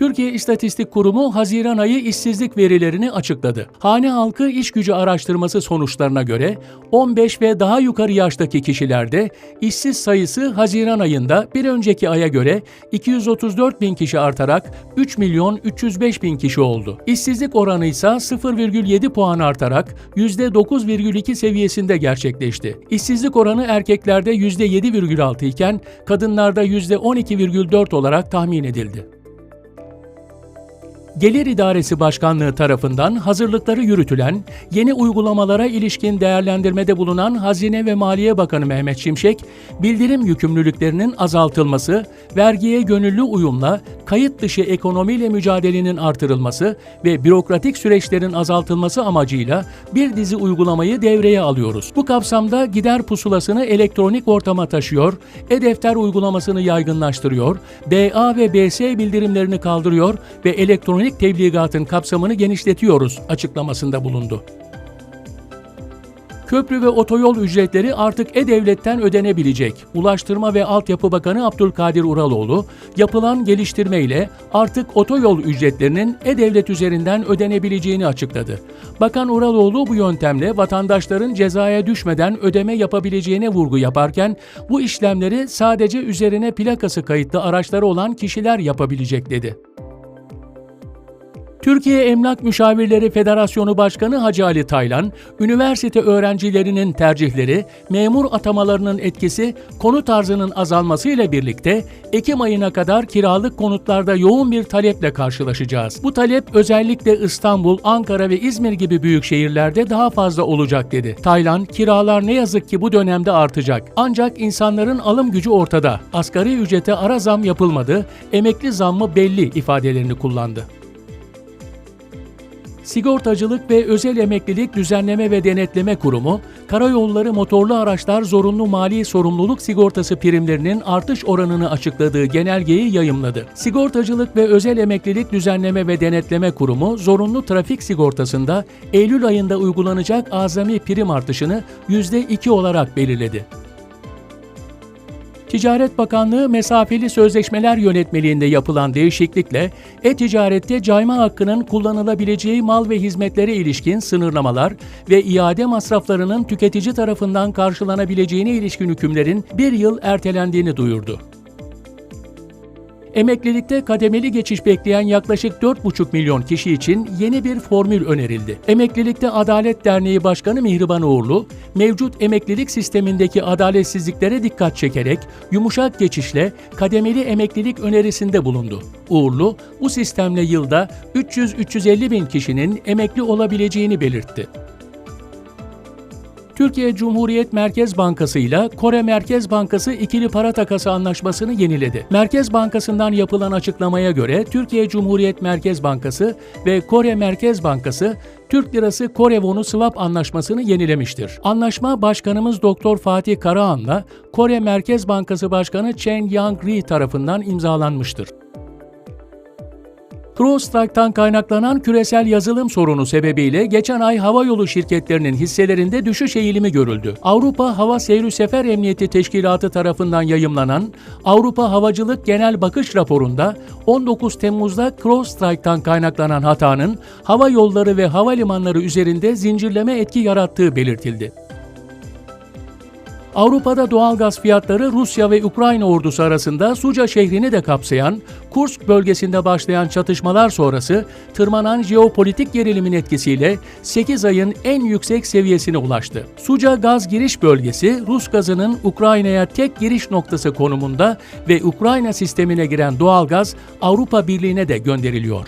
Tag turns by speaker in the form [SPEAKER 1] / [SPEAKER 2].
[SPEAKER 1] Türkiye İstatistik Kurumu Haziran ayı işsizlik verilerini açıkladı. Hane halkı iş gücü araştırması sonuçlarına göre 15 ve daha yukarı yaştaki kişilerde işsiz sayısı Haziran ayında bir önceki aya göre 234 bin kişi artarak 3 milyon 305 bin kişi oldu. İşsizlik oranı ise 0,7 puan artarak %9,2 seviyesinde gerçekleşti. İşsizlik oranı erkeklerde %7,6 iken kadınlarda %12,4 olarak tahmin edildi. Gelir İdaresi Başkanlığı tarafından hazırlıkları yürütülen, yeni uygulamalara ilişkin değerlendirmede bulunan Hazine ve Maliye Bakanı Mehmet Şimşek, bildirim yükümlülüklerinin azaltılması, vergiye gönüllü uyumla kayıt dışı ekonomiyle mücadelenin artırılması ve bürokratik süreçlerin azaltılması amacıyla bir dizi uygulamayı devreye alıyoruz. Bu kapsamda gider pusulasını elektronik ortama taşıyor, e-defter uygulamasını yaygınlaştırıyor, BA ve BS bildirimlerini kaldırıyor ve elektronik tebligatın kapsamını genişletiyoruz açıklamasında bulundu. Köprü ve otoyol ücretleri artık E-Devlet'ten ödenebilecek. Ulaştırma ve Altyapı Bakanı Abdülkadir Uraloğlu, yapılan geliştirme ile artık otoyol ücretlerinin E-Devlet üzerinden ödenebileceğini açıkladı. Bakan Uraloğlu bu yöntemle vatandaşların cezaya düşmeden ödeme yapabileceğine vurgu yaparken, bu işlemleri sadece üzerine plakası kayıtlı araçları olan kişiler yapabilecek dedi. Türkiye Emlak Müşavirleri Federasyonu Başkanı Hacı Ali Taylan, üniversite öğrencilerinin tercihleri, memur atamalarının etkisi, konut arzının azalmasıyla birlikte Ekim ayına kadar kiralık konutlarda yoğun bir taleple karşılaşacağız. Bu talep özellikle İstanbul, Ankara ve İzmir gibi büyük şehirlerde daha fazla olacak dedi. Taylan, kiralar ne yazık ki bu dönemde artacak. Ancak insanların alım gücü ortada. Asgari ücrete ara zam yapılmadı, emekli zammı belli ifadelerini kullandı. Sigortacılık ve Özel Emeklilik Düzenleme ve Denetleme Kurumu, karayolları motorlu araçlar zorunlu mali sorumluluk sigortası primlerinin artış oranını açıkladığı genelgeyi yayımladı. Sigortacılık ve Özel Emeklilik Düzenleme ve Denetleme Kurumu, zorunlu trafik sigortasında Eylül ayında uygulanacak azami prim artışını %2 olarak belirledi. Ticaret Bakanlığı mesafeli sözleşmeler yönetmeliğinde yapılan değişiklikle e-ticarette cayma hakkının kullanılabileceği mal ve hizmetlere ilişkin sınırlamalar ve iade masraflarının tüketici tarafından karşılanabileceğine ilişkin hükümlerin bir yıl ertelendiğini duyurdu. Emeklilikte kademeli geçiş bekleyen yaklaşık 4,5 milyon kişi için yeni bir formül önerildi. Emeklilikte Adalet Derneği Başkanı Mihriban Uğurlu, mevcut emeklilik sistemindeki adaletsizliklere dikkat çekerek yumuşak geçişle kademeli emeklilik önerisinde bulundu. Uğurlu, bu sistemle yılda 300-350 bin kişinin emekli olabileceğini belirtti. Türkiye Cumhuriyet Merkez Bankası ile Kore Merkez Bankası ikili para takası anlaşmasını yeniledi. Merkez Bankası'ndan yapılan açıklamaya göre Türkiye Cumhuriyet Merkez Bankası ve Kore Merkez Bankası Türk Lirası Kore Wonu Swap anlaşmasını yenilemiştir. Anlaşma Başkanımız Doktor Fatih Karahan'la Kore Merkez Bankası Başkanı Chen Yang-ri tarafından imzalanmıştır. CrowdStrike'tan kaynaklanan küresel yazılım sorunu sebebiyle geçen ay havayolu şirketlerinin hisselerinde düşüş eğilimi görüldü. Avrupa Hava Seyri Sefer Emniyeti Teşkilatı tarafından yayımlanan Avrupa Havacılık Genel Bakış raporunda 19 Temmuz'da CrowdStrike'tan kaynaklanan hatanın hava yolları ve havalimanları üzerinde zincirleme etki yarattığı belirtildi. Avrupa'da doğalgaz fiyatları Rusya ve Ukrayna ordusu arasında Suca şehrini de kapsayan Kursk bölgesinde başlayan çatışmalar sonrası tırmanan jeopolitik gerilimin etkisiyle 8 ayın en yüksek seviyesine ulaştı. Suca gaz giriş bölgesi Rus gazının Ukrayna'ya tek giriş noktası konumunda ve Ukrayna sistemine giren doğalgaz Avrupa Birliği'ne de gönderiliyor.